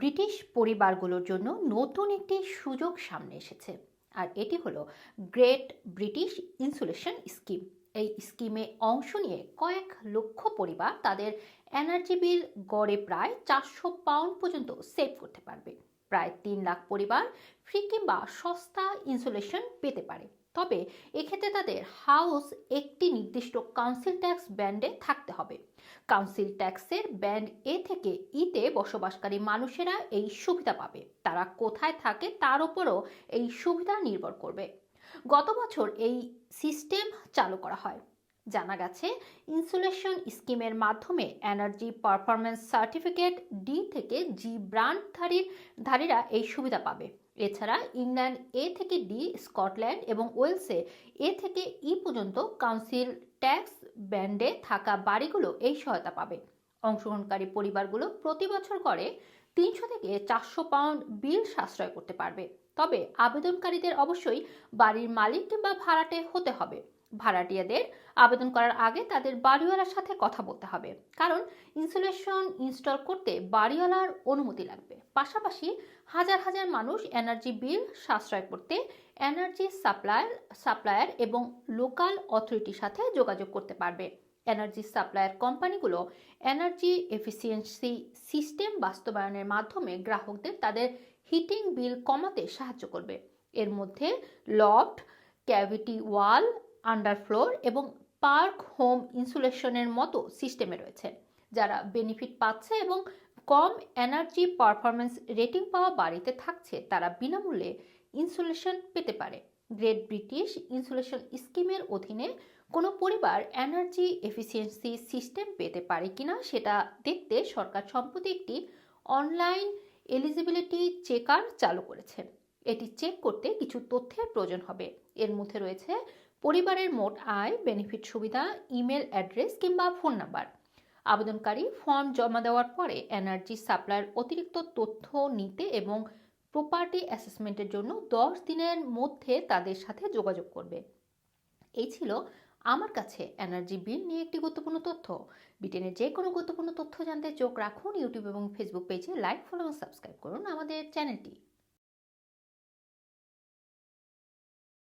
British পরিবারগুলোর জন্য নতুন একটি সুযোগ সামনে এসেছে। আর এটি হলো গ্রেট ব্রিটিশ ইনসুলেশন স্কিম এই স্কিমে অংশ নিয়ে কয়েক লক্ষ পরিবার তাদের এনার্জি বিল গড়ে প্রায় চারশো পাউন্ড পর্যন্ত সেভ করতে পারবে। প্রায় তিন লাখ পরিবার ফ্রি কিংবা সস্তা ইনসুলেশন পেতে পারে। তবে এক্ষেত্রে তাদের হাউস একটি নির্দিষ্ট কাউন্সিল ট্যাক্স ব্যান্ডে থাকতে হবে। কাউন্সিল ট্যাক্সের ব্যান্ড এ থেকে ইতে বসবাসকারী মানুষেরা এই সুবিধা পাবে। তারা কোথায় থাকে তার উপরও এই সুবিধা নির্ভর করবে। গত বছর এই সিস্টেম চালু করা হয়। জানা গেছে ইনসুলেশন স্কিমের মাধ্যমে এনার্জি পারফরম্যান্স সার্টিফিকেট ডি থেকে জি ব্র্যান্ডধারীর ধারীরা এই সুবিধা পাবে। এছাড়া ইংল্যান্ড এ থেকে ডি স্কটল্যান্ড এবং ওয়েলসে এ থেকে ই পর্যন্ত কাউন্সিল ট্যাক্স ব্যান্ডে থাকা বাড়িগুলো এই সহায়তা পাবে। অংশগ্রহণকারী পরিবারগুলো প্রতি বছর করে তিনশো থেকে চারশো পাউন্ড বিল সাশ্রয় করতে পারবে। তবে আবেদনকারীদের অবশ্যই বাড়ির মালিক কিংবা ভাড়াটে হতে হবে। ভাড়াটিয়াদের আবেদন করার আগে তাদের বাড়িওয়ালার সাথে কথা বলতে হবে। কারণ ইনসুলেশন ইনস্টল করতে বাড়িওয়ালার অনুমতি লাগবে। পাশাপাশি হাজার হাজার মানুষ এনার্জি বিল সাশ্রয় করতে এনার্জি সাপ্লায়ার সাপ্লায়ার এবং লোকাল অথরিটির সাথে যোগাযোগ করতে পারবে। এনার্জি সাপ্লায়ার কোম্পানিগুলো এনার্জি এফিসিয়েন্সি সিস্টেম বাস্তবায়নের মাধ্যমে গ্রাহকদের তাদের হিটিং বিল কমাতে সাহায্য করবে। এর মধ্যে লফট, ক্যাভিটি ওয়াল আন্ডারফ্লোর এবং পার্ক হোম ইনসুলেশনের মতো সিস্টেমে রয়েছে, যারা বেনিফিট পাচ্ছে এবং কম এনার্জি পারফরমেন্স রেটিং পাওয়া বাড়িতে থাকছে, তারা বিনামূল্যে ইনসুলেশন পেতে পারে। গ্রেট ব্রিটিশ ইনসুলেশন স্কিমের অধীনে কোনো পরিবার এনার্জি এফিসিয়েন্সি সিস্টেম পেতে পারে কিনা সেটা দেখতে সরকার সম্প্রতি একটি অনলাইন এলিজিবিলিটি চেকার চালু করেছে। এটি চেক করতে কিছু তথ্যের প্রয়োজন হবে। এর মধ্যে রয়েছে পরিবারের মোট আয় বেনিফিট সুবিধা ইমেল অ্যাড্রেস কিংবা ফোন নাম্বার আবেদনকারী ফর্ম জমা দেওয়ার পরে এনার্জি সাপ্লাইয়ের অতিরিক্ত তথ্য নিতে এবং প্রপার্টি অ্যাসেসমেন্টের জন্য দশ দিনের মধ্যে তাদের সাথে যোগাযোগ করবে। এই ছিল আমার কাছে এনার্জি বিল নিয়ে একটি গুরুত্বপূর্ণ তথ্য। ব্রিটেনের যে কোনো গুরুত্বপূর্ণ তথ্য জানতে চোখ রাখুন ইউটিউব এবং ফেসবুক পেজে লাইক ফলো এবং সাবস্ক্রাইব করুন আমাদের চ্যানেলটি